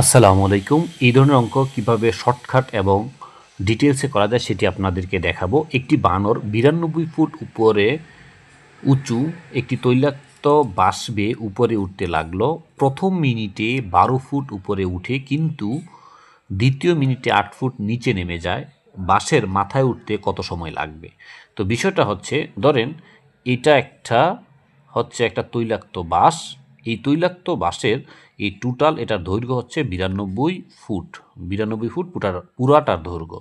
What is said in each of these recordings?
আসসালামু আলাইকুম। এই ধরনের অঙ্ক কীভাবে শর্টকাট এবং ডিটেলসে করা যায় সেটি আপনাদেরকে দেখাবো। একটি বানর বিরানব্বই ফুট উপরে উঁচু, একটি তৈলাক্ত বাষ্পে উপরে উঠতে লাগল। প্রথম মিনিটে বারো ফুট উপরে উঠে কিন্তু দ্বিতীয় মিনিটে আট ফুট নিচে নেমে যায়। বাসের মাথায় উঠতে কত সময় লাগবে? তো বিষয়টা হচ্ছে, ধরেন এটা একটা হচ্ছে একটা তৈলাক্ত বাস এই তৈলাক্ত বাসের এই টোটাল এটার দৈর্ঘ্য হচ্ছে বিরানব্বই ফুট। বিরানব্বই ফুট পুটার, পুরাটার দৈর্ঘ্য।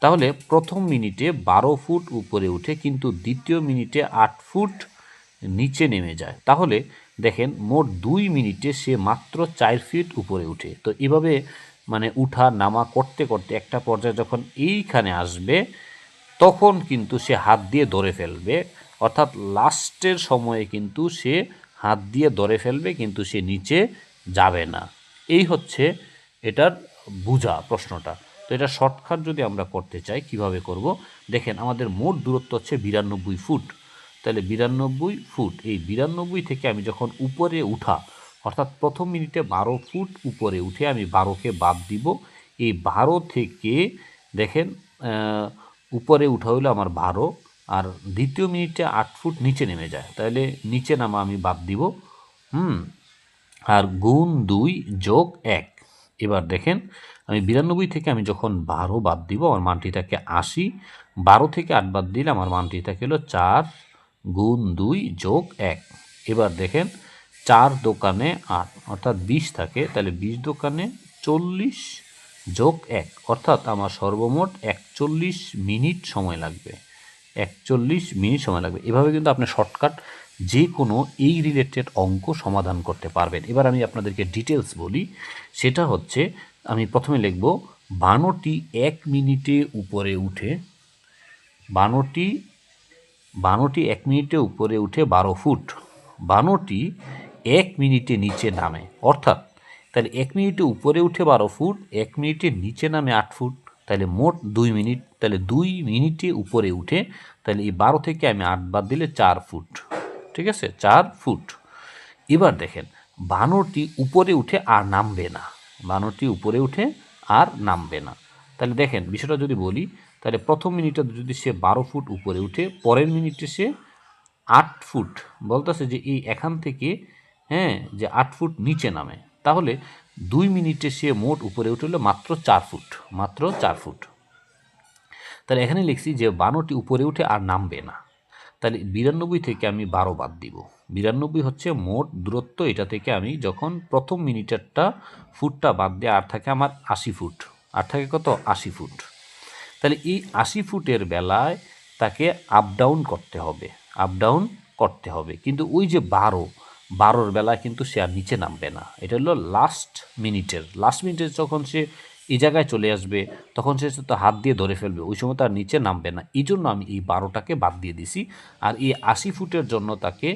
তাহলে প্রথম মিনিটে বারো ফুট উপরে উঠে কিন্তু দ্বিতীয় মিনিটে আট ফুট নিচে নেমে যায়। তাহলে দেখেন মোট দুই মিনিটে সে মাত্র চার ফিট উপরে উঠে। তো এভাবে মানে উঠা, নামা করতে করতে একটা পর্যায়ে যখন এইখানে আসবে, তখন কিন্তু সে হাত দিয়ে ধরে ফেলবে। অর্থাৎ লাস্টের সময়ে কিন্তু সে হাত দিয়ে ধরে ফেলবে, কিন্তু সে নিচে যাবে না। এই হচ্ছে এটার বুঝা প্রশ্নটা। তো এটা শর্টকাট যদি আমরা করতে চাই, কীভাবে করব? দেখেন, আমাদের মোট দূরত্ব হচ্ছে বিরানব্বই ফুট। তাহলে বিরানব্বই ফুট, এই বিরানব্বই থেকে আমি যখন উপরে উঠা, অর্থাৎ প্রথম মিনিটে বারো ফুট উপরে উঠে আমি বারোকে বাদ দিব। এই বারো থেকে, দেখেন উপরে উঠা হলো আমার বারো আর দ্বিতীয় মিনিটে আট ফুট নিচে নেমে যায়। তাহলে নিচে নামা আমি বাদ দিব। হুম, আর গুণ দুই যোগ এক। এবার দেখেন, আমি বিরানব্বই থেকে আমি যখন বারো বাদ দিব, আমার মানটি থাকে আশি, বারো থেকে আট বাদ দিলে আমার মানটি থাকে হলো চার গুণ দুই যোগ এক। এবার দেখেন, চার দোকানে আট, অর্থাৎ বিশ থাকে, তাহলে বিশ দোকানে চল্লিশ যোগ এক, অর্থাৎ আমার সর্বমোট একচল্লিশ মিনিট সময় লাগবে। একচল্লিশ মিনিট সময় লাগবে। এভাবে কিন্তু আপনি শর্টকাট যে কোনো এই রিলেটেড অঙ্ক সমাধান করতে পারবেন। এবার আমি আপনাদেরকে ডিটেলস বলি। সেটা হচ্ছে, আমি প্রথমে লিখব বানোটি এক মিনিটে উপরে উঠে বানোটি বানোটি এক মিনিটে উপরে উঠে বারো ফুট বানোটি এক মিনিটে নিচে নামে। অর্থাৎ, তাহলে এক মিনিটে উপরে উঠে বারো ফুট, এক মিনিটে নিচে নামে আট ফুট তাহলে মোট দুই মিনিট তাহলে দুই মিনিটে উপরে উঠে তাহলে এই বারো থেকে আমি আট বাদ দিলে চার ফুট, ঠিক আছে? চার ফুট। এবার দেখেন, বানরটি উপরে উঠে আর নামবে না। বানরটি উপরে উঠে আর নামবে না। তাহলে দেখেন, বিষয়টা যদি বলি তাহলে প্রথম মিনিটে যদি সে বারো ফুট উপরে উঠে, পরের মিনিটে সে আট ফুট, বলতেছে যে এই এখান থেকে হ্যাঁ যে আট ফুট নিচে নামে। তাহলে দুই মিনিটে সে মোট উপরে উঠল মাত্র চার ফুট, মাত্র চার ফুট। তাহলে এখানে লিখছি যে বানোটি উপরে উঠে আর নামবে না। তাহলে বিরানব্বই থেকে আমি বারো বাদ দিব। বিরানব্বই হচ্ছে মোট দূরত্ব, এটা থেকে আমি যখন প্রথম মিনিটেরটা ফুটটা বাদ দিয়ে আর থাকে আমার আশি ফুট, আর থাকে কত? আশি ফুট। তাহলে এই আশি ফুটের বেলায় তাকে আপ ডাউন করতে হবে আপ ডাউন করতে হবে। কিন্তু ওই যে বারো বারোর বেলা কিন্তু সে আর নিচে নামবে না। এটা হলো লাস্ট মিনিটের লাস্ট মিনিটে যখন সে এই জায়গায় চলে আসবে, তখন সে তো হাত দিয়ে ধরে ফেলবে। ওই সময় তার নিচে নামবে না। এই জন্য আমি এই বারোটাকে বাদ দিয়ে দিছি। আর এই আশি ফুটের জন্য তাকে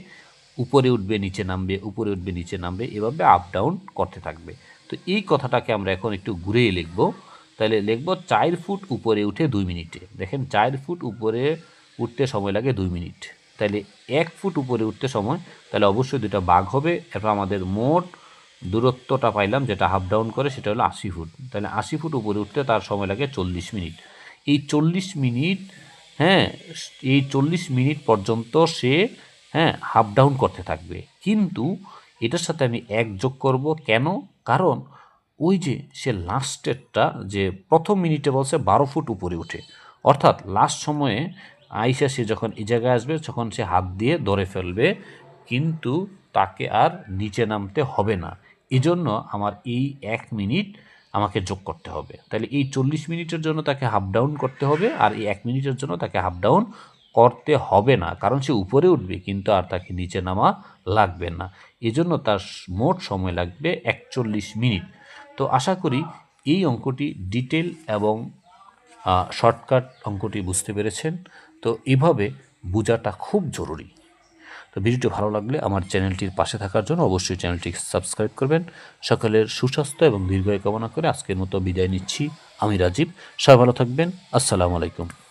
উপরে উঠবে, নিচে নামবে, উপরে উঠবে, নিচে নামবে, এভাবে আপ ডাউন করতে থাকবে। তো এই কথাটাকে আমরা এখন একটু ঘুরেই লিখব। তাহলে লিখব চার ফুট উপরে উঠে দুই মিনিটে। দেখেন, চার ফুট উপরে উঠতে সময় লাগে দুই মিনিট। তাহলে এক ফুট উপরে উঠতে সময় তাহলে অবশ্যই দুটা বাঘ হবে। এরপর আমাদের মোট দূরত্বটা পাইলাম, যেটা হাফ ডাউন করে, সেটা হলো আশি ফুট। তাহলে আশি ফুট উপরে উঠতে তার সময় লাগে চল্লিশ মিনিট। এই চল্লিশ মিনিট হ্যাঁ এই চল্লিশ মিনিট পর্যন্ত সে হ্যাঁ হাফ ডাউন করতে থাকবে। কিন্তু এটার সাথে আমি এক যোগ করব কেন? কারণ ওই যে সে লাস্টেরটা যে প্রথম মিনিটে বলছে বারো ফুট উপরে উঠে। অর্থাৎ লাস্ট সময়ে আইসা সে যখন এই জায়গায় আসবে, তখন সে হাত দিয়ে ধরে ফেলবে, কিন্তু তাকে আর নিচে নামতে হবে না। এজন্য আমার এই এক মিনিট আমাকে যোগ করতে হবে। তাহলে এই চল্লিশ মিনিটের জন্য তাকে হাফ ডাউন করতে হবে, আর এই এক মিনিটের জন্য তাকে হাফ ডাউন করতে হবে না, কারণ সে উপরে উঠবে, কিন্তু আর তাকে নিচে নামা লাগবে না। এজন্য তার মোট সময় লাগবে একচল্লিশ মিনিট। তো আশা করি এই অঙ্কটি ডিটেল এবং শর্টকাট অঙ্কটি বুঝতে পেরেছেন। তো এভাবে বোঝাটা খুব জরুরি। তো ভিডিওটি ভালো লাগলে আমার চ্যানেলটির পাশে থাকার জন্য অবশ্যই চ্যানেলটি সাবস্ক্রাইব করবেন। সকালের সুস্বাস্থ্য এবং দীর্ঘায় কামনা করে আজকের মতো বিদায় নিচ্ছি। আমি রাজীব, সবাই ভালো থাকবেন। আসসালামু আলাইকুম।